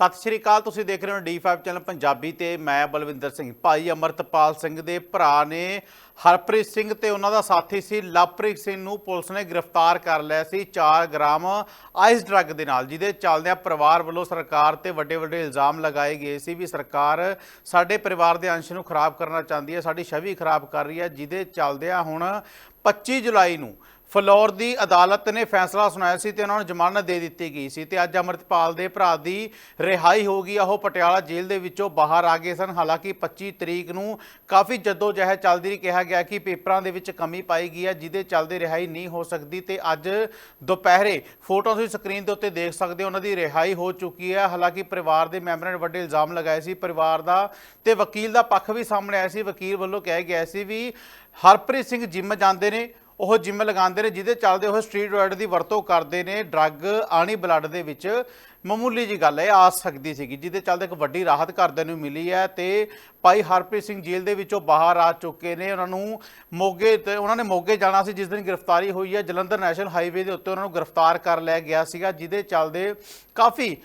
ਸਤਿ ਸ਼੍ਰੀ ਅਕਾਲ, ਤੁਸੀਂ ਦੇਖ ਰਹੇ ਹੋ D5 ਚੈਨਲ ਪੰਜਾਬੀ ਤੇ ਮੈਂ ਬਲਵਿੰਦਰ ਸਿੰਘ। ਭਾਈ ਅਮਰਤਪਾਲ ਸਿੰਘ ਦੇ ਭਰਾ ਨੇ ਹਰਪ੍ਰੀਤ ਸਿੰਘ ਤੇ ਉਹਨਾਂ ਦਾ ਸਾਥੀ ਸੀ, ਲਵਪ੍ਰੀਤ ਸਿੰਘ ਨੂੰ ਪੁਲਿਸ ਨੇ ਗ੍ਰਿਫਤਾਰ ਕਰ ਲਿਆ ਸੀ 4 ਗ੍ਰਾਮ ਆਈਸ ਡਰੱਗ ਦੇ ਨਾਲ, ਜਿਹਦੇ ਚੱਲਦਿਆਂ ਪਰਿਵਾਰ ਵੱਲੋਂ ਸਰਕਾਰ ਤੇ ਵੱਡੇ ਵੱਡੇ ਇਲਜ਼ਾਮ ਲਗਾਏ ਗਏ ਸੀ ਵੀ ਸਰਕਾਰ ਸਾਡੇ ਪਰਿਵਾਰ ਦੇ ਅੰਸ਼ ਨੂੰ ਖਰਾਬ ਕਰਨਾ ਚਾਹੁੰਦੀ ਹੈ, ਸਾਡੀ ਛਵੀ ਖਰਾਬ ਕਰ ਰਹੀ ਹੈ, ਜਿਹਦੇ ਚੱਲਦਿਆਂ ਹੁਣ 25 ਜੁਲਾਈ ਨੂੰ ਫਲੋਰ ਦੀ ਅਦਾਲਤ ਨੇ ਫੈਸਲਾ ਸੁਣਾਇਆ ਸੀ ਤੇ ਉਹਨਾਂ ਨੂੰ ਜ਼ਮਾਨਤ ਦੇ ਦਿੱਤੀ ਗਈ ਸੀ ਤੇ ਅੱਜ ਅਮਰਤਪਾਲ ਦੇ ਭਰਾ ਦੀ ਰਿਹਾਈ ਹੋ ਗਈ ਆ। ਉਹ ਪਟਿਆਲਾ ਜੇਲ੍ਹ ਦੇ ਵਿੱਚੋਂ ਬਾਹਰ ਆ ਗਏ ਸਨ। ਹਾਲਾਂਕਿ 25 ਤਰੀਕ ਨੂੰ ਕਾਫੀ ਜਦੋਜਹਿਦ ਚੱਲਦੀ ਰਹੀ। ਕਿਹਾ ਗਿਆ ਕਿ ਪੇਪਰਾਂ ਦੇ ਵਿੱਚ ਕਮੀ ਪਾਈ ਗਈ ਹੈ ਜਿਹਦੇ ਚੱਲਦੇ ਰਿਹਾਈ ਨਹੀਂ ਹੋ ਸਕਦੀ ਤੇ ਅੱਜ ਦੁਪਹਿਰੇ ਫੋਟੋ ਤੁਸੀਂ ਸਕਰੀਨ ਦੇ ਉੱਤੇ ਦੇਖ ਸਕਦੇ ਹੋ, ਉਹਨਾਂ ਦੀ ਰਿਹਾਈ ਹੋ ਚੁੱਕੀ ਹੈ ਹਾਲਾਂਕਿ ਪਰਿਵਾਰ ਦੇ ਮੈਂਬਰਾਂ ਨੇ ਵੱਡੇ ਇਲਜ਼ਾਮ ਲਗਾਏ ਸੀ। ਪਰਿਵਾਰ ਦਾ ਤੇ ਵਕੀਲ ਦਾ ਪੱਖ ਵੀ ਸਾਹਮਣੇ ਆਇਆ ਸੀ। ਵਕੀਲ ਵੱਲੋਂ ਕਿਹਾ ਗਿਆ ਸੀ ਵੀ ਹਰਪ੍ਰੀਤ ਸਿੰਘ ਜਿੰਮ ਜਾਂਦੇ ਨੇ। ਉਹ ਜਿੰਮ ਲਗਾਉਂਦੇ ਨੇ, ਜਿਹਦੇ ਚੱਲਦੇ ਉਹ ਸਟਰੀਟ ਦੀ ਵਰਤੋਂ ਕਰਦੇ ਨੇ। ਡਰੱਗ ਆਣੀ ਬਲੱਡ ਦੇ ਵਿੱਚ ਮਾਮੂਲੀ ਜੀ ਗੱਲ ਹੈ, ਆ ਸਕਦੀ ਸੀਗੀ, ਜਿਹਦੇ ਚੱਲਦੇ ਇੱਕ ਵੱਡੀ ਰਾਹਤ ਘਰਦਿਆਂ ਨੂੰ ਮਿਲੀ ਹੈ ਤੇ ਭਾਈ ਹਰਪ੍ਰੀਤ ਸਿੰਘ ਜੇਲ੍ਹ ਦੇ ਵਿੱਚੋਂ ਬਾਹਰ ਆ ਚੁੱਕੇ ਨੇ। ਉਹਨਾਂ ਨੂੰ ਮੋਗੇ ਤੇ ਉਹਨਾਂ ਨੇ ਮੋਗੇ ਜਾਣਾ ਸੀ, ਜਿਸ ਦਿਨ ਗ੍ਰਿਫਤਾਰੀ ਹੋਈ ਹੈ। ਜਲੰਧਰ ਨੈਸ਼ਨਲ ਹਾਈਵੇ ਦੇ ਉੱਤੇ ਉਹਨਾਂ ਨੂੰ ਗ੍ਰਿਫਤਾਰ ਕਰ ਲਿਆ ਗਿਆ ਸੀਗਾ, ਜਿਹਦੇ ਚੱਲਦੇ ਕਾਫੀ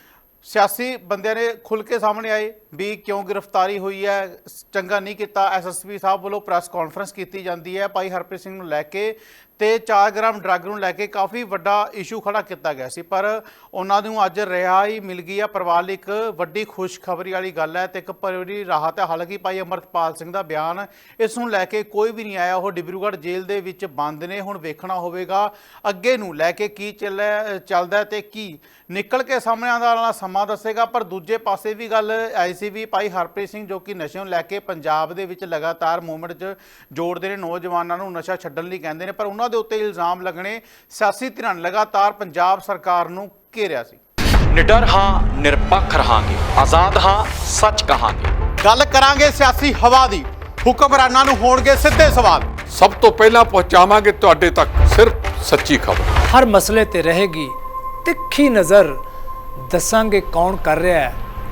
ਸਿਆਸੀ ਬੰਦਿਆਂ ਨੇ ਖੁੱਲ ਕੇ ਸਾਹਮਣੇ ਆਏ ਵੀ ਕਿਉਂ ਗ੍ਰਿਫਤਾਰੀ ਹੋਈ ਹੈ, ਚੰਗਾ ਨਹੀਂ ਕੀਤਾ। ਐਸਐਸਪੀ ਸਾਹਿਬ ਵੱਲੋਂ ਪ੍ਰੈਸ ਕਾਨਫਰੰਸ ਕੀਤੀ ਜਾਂਦੀ ਹੈ। ਭਾਈ ਹਰਪ੍ਰੀਤ ਸਿੰਘ ਨੂੰ ਲੈ ਕੇ ਤੇ 4 ਗ੍ਰਾਮ ਡਰੱਗ ਨੂੰ ਲੈ ਕੇ ਕਾਫੀ ਵੱਡਾ ਇਸ਼ੂ ਖੜਾ ਕੀਤਾ ਗਿਆ ਸੀ। ਪਰ ਉਹਨਾਂ ਨੂੰ ਅੱਜ ਰਿਹਾਈ ਮਿਲ ਗਈ ਆ। ਪਰਿਵਾਰ ਲਈ ਇੱਕ ਵੱਡੀ ਖੁਸ਼ਖਬਰੀ ਵਾਲੀ ਗੱਲ ਹੈ ਤੇ ਇੱਕ ਪਰਿਵਾਰੀ ਰਾਹਤ ਹੈ। ਹਾਲਾਂਕਿ ਭਾਈ ਅਮਰਤਪਾਲ ਸਿੰਘ ਦਾ ਬਿਆਨ ਇਸ ਨੂੰ ਲੈ ਕੇ ਕੋਈ ਵੀ ਨਹੀਂ ਆਇਆ। ਉਹ ਡਿਬਰੂਗੜ੍ਹ ਜੇਲ੍ਹ ਦੇ ਵਿੱਚ ਬੰਦ ਨੇ। ਹੁਣ ਵੇਖਣਾ ਹੋਵੇਗਾ ਅੱਗੇ ਨੂੰ ਲੈ ਕੇ ਕੀ ਚੱਲਿਆ ਚੱਲਦਾ ਹੈ ਤੇ ਕੀ ਨਿਕਲ ਕੇ ਸਾਹਮਣੇ ਆਉਣ ਵਾਲਾ ਸਮਾਂ ਦੱਸੇਗਾ। ਪਰ ਦੂਜੇ ਪਾਸੇ ਵੀ ਗੱਲ ਆਈ ਸੀ ਵੀ ਭਾਈ ਹਰਪ੍ਰੀਤ ਸਿੰਘ ਜੋ ਕਿ ਨਸ਼ੇ ਨੂੰ ਲੈ ਕੇ ਪੰਜਾਬ ਦੇ ਵਿੱਚ ਲਗਾਤਾਰ ਮੂਵਮੈਂਟ 'ਚ ਜੋੜਦੇ ਨੇ, ਨੌਜਵਾਨਾਂ ਨੂੰ ਨਸ਼ਾ ਛੱਡਣ ਲਈ ਕਹਿੰਦੇ ਨੇ। ਪਰ ਉਹਨਾਂ ਦੇ ਉੱਤੇ ਇਲਜ਼ਾਮ ਲੱਗਣੇ ਸਿਆਸੀ ਧਿਰਾਂ ਲਗਾਤਾਰ ਪੰਜਾਬ ਸਰਕਾਰ ਨੂੰ ਘੇਰਿਆ ਸੀ। ਨਿਡਰ ਹਾਂ ਨਿਰਪੱਖ ਰਹਾਂਗੇ। ਆਜ਼ਾਦ ਹਾਂ ਸੱਚ ਕਹਾਂਗੇ। ਗੱਲ ਕਰਾਂਗੇ ਸਿਆਸੀ ਹਵਾ ਦੀ। ਹੁਕਮਰਾਨਾਂ ਨੂੰ ਹੋਣਗੇ ਸਿੱਧੇ ਸਵਾਲ। ਸਭ ਤੋਂ ਪਹਿਲਾਂ ਪਹੁੰਚਾਵਾਂਗੇ ਤੁਹਾਡੇ ਤੱਕ ਸਿਰਫ ਸੱਚੀ ਖਬਰ। ਹਰ ਮਸਲੇ ਤੇ ਰਹੇਗੀ ਤਿੱਖੀ ਨਜ਼ਰ। ਦੱਸਾਂਗੇ ਕੌਣ ਕਰ ਰਿਹਾ ਹੈ।